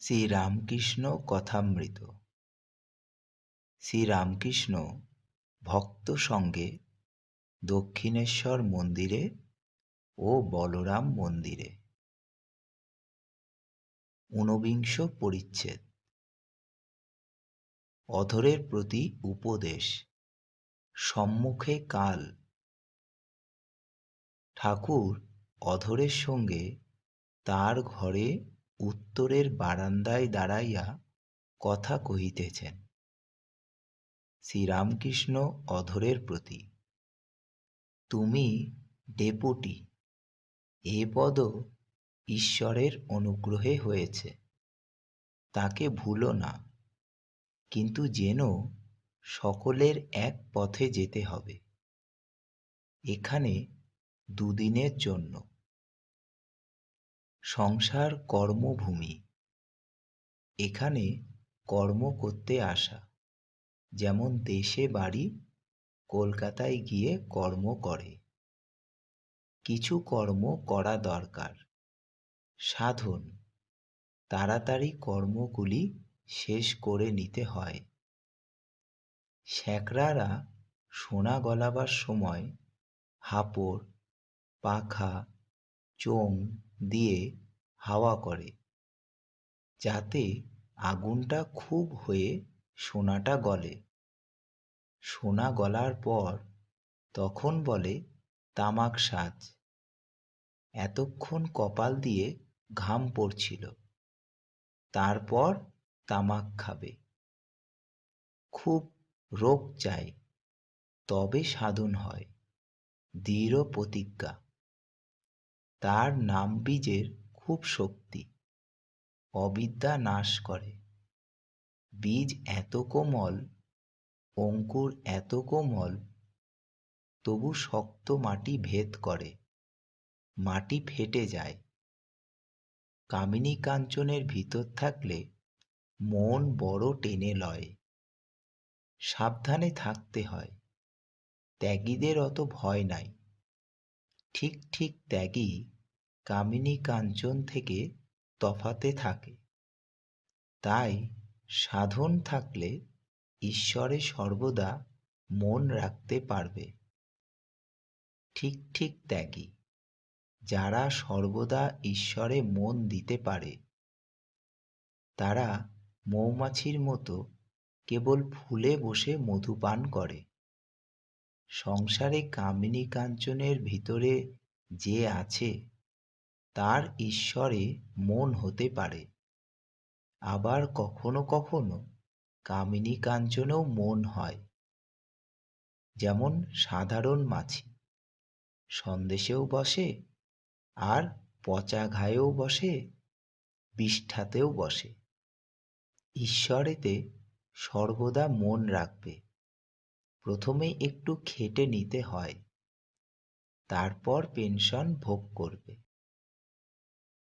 শ্রীরামকৃষ্ণ কথামৃত। শ্রীরামকৃষ্ণ ভক্ত সঙ্গে দক্ষিণেশ্বর মন্দিরে ও বলরাম মন্দিরে। ঊনবিংশ পরিচ্ছেদ। অধরের প্রতি উপদেশ। সম্মুখে কাল। ঠাকুর অধরের সঙ্গে তার ঘরে উত্তরের বারান্দায় দাঁড়াইয়া কথা কহিতেছেন। শ্রীরামকৃষ্ণ অধরের প্রতি, তুমি ডেপুটি, এ পদ ঈশ্বরের অনুগ্রহে হয়েছে। তাকে ভুলো না, কিন্তু যেন সকলের এক পথে যেতে হবে। এখানে দুদিনের জন্য। সংসার কর্মভূমি। এখানে কর্ম করতে আসা। যেমন দেশে বাড়ি, কলকাতায় গিয়ে কর্ম করে। কিছু কর্ম করা দরকার। সাধন। তাড়াতাড়ি কর্মগুলি শেষ করে নিতে হয়। শ্যাকরারা সোনা গলাবার সময় হাপড়, পাখা চোং দিয়ে হাওয়া করে, যাতে আগুনটা খুব হয়ে সোনাটা গলে। সোনা গলার পর তখন বলে তামাক সাজ। এতক্ষণ কপাল দিয়ে ঘাম পড়ছিল। তারপর তামাক খাবে। খুব রোগ চাই, তবে সাধন হয়। দৃঢ় প্রতিজ্ঞা। তার নাম বীজের খুব শক্তি। অবিদ্যা নাশ করে। বীজ এত কোমল, অঙ্কুর এত কোমল, তবু শক্ত মাটি ভেদ করে। মাটি ফেটে যায়। কামিনী কাঞ্চনের ভিতর থাকলে মন বড় টেনে লয়। সাবধানে থাকতে হয়। ত্যাগীদের অত ভয় নাই। ঠিক ঠিক ত্যাগী কামিনী কাঞ্চন থেকে তফাতে থাকে। তাই সাধন থাকলে ঈশ্বরে সর্বদা মন রাখতে পারবে। ঠিক ঠিক ত্যাগী যারা সর্বদা ঈশ্বরে মন দিতে পারে, তারা মৌমাছির মতো কেবল ফুলে বসে মধু পান করে। সংসারে কামিনী কাঞ্চনের ভিতরে যে আছে, তার ঈশ্বরে মন হতে পারে। আবার কখনো কখনো কামিনী কাঞ্চনেও মন হয়। যেমন সাধারণ মাছি, সন্দেশেও বসে আর পচা ঘায়েও বসে, বিষ্ঠাতেও বসে। ঈশ্বরেতে সর্বদা মন রাখবে। প্রথমে একটু খেটে নিতে হয়। তারপর পেনশন ভোগ করবে।